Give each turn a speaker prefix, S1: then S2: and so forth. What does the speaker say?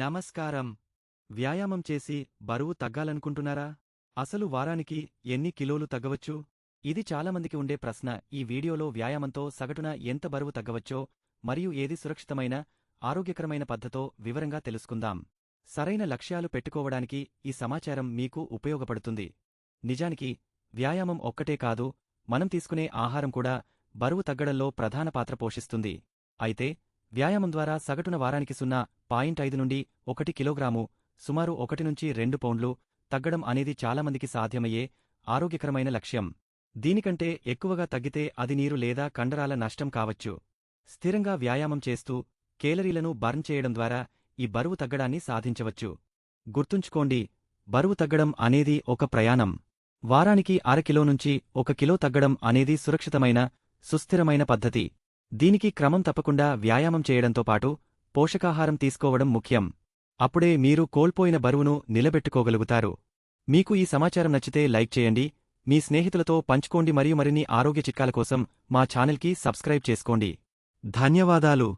S1: నమస్కారం. వ్యాయామం చేసి బరువు తగ్గాలనుకుంటున్నారా? అసలు వారానికి ఎన్ని కిలోలు తగ్గవచ్చు? ఇది చాలామందికి ఉండే ప్రశ్న. ఈ వీడియోలో వ్యాయామంతో సగటున ఎంత బరువు తగ్గవచ్చో మరియు ఏది సురక్షితమైన ఆరోగ్యకరమైన పద్ధతో వివరంగా తెలుసుకుందాం. సరైన లక్ష్యాలు పెట్టుకోవడానికి ఈ సమాచారం మీకు ఉపయోగపడుతుంది. నిజానికి వ్యాయామం ఒక్కటే కాదు మనం తీసుకునే ఆహారం కూడా బరువు తగ్గడంలో ప్రధాన పాత్ర పోషిస్తుంది. అయితే వ్యాయామం ద్వారా సగటున వారానికి సున్నా పాయింట్ ఐదు నుండి ఒకటి కిలోగ్రాము సుమారు ఒకటి నుంచి రెండు పౌండ్లు తగ్గడం అనేది చాలామందికి సాధ్యమయ్యే ఆరోగ్యకరమైన లక్ష్యం. దీనికంటే ఎక్కువగా తగ్గితే అది నీరు లేదా కండరాల నష్టం కావచ్చు. స్థిరంగా వ్యాయామం చేస్తూ కేలరీలను బర్న్ చేయడం ద్వారా ఈ బరువు తగ్గడాన్ని సాధించవచ్చు. గుర్తుంచుకోండి బరువు తగ్గడం అనేది ఒక ప్రయాణం. వారానికి అరకిలో నుంచి ఒక కిలో తగ్గడం అనేది సురక్షితమైన సుస్థిరమైన పద్ధతి. దీనికి క్రమం తప్పకుండా వ్యాయామం చేయడంతో పాటు పోషకాహారం తీసుకోవడం ముఖ్యం. అప్పుడే మీరు కోల్పోయిన బరువును నిలబెట్టుకోగలుగుతారు. మీకు ఈ సమాచారం నచ్చితే లైక్ చేయండి. మీ స్నేహితులతో పంచుకోండి మరియు మరిన్ని ఆరోగ్య చిట్కాల కోసం మా ఛానల్కి సబ్స్క్రైబ్ చేసుకోండి. ధన్యవాదాలు.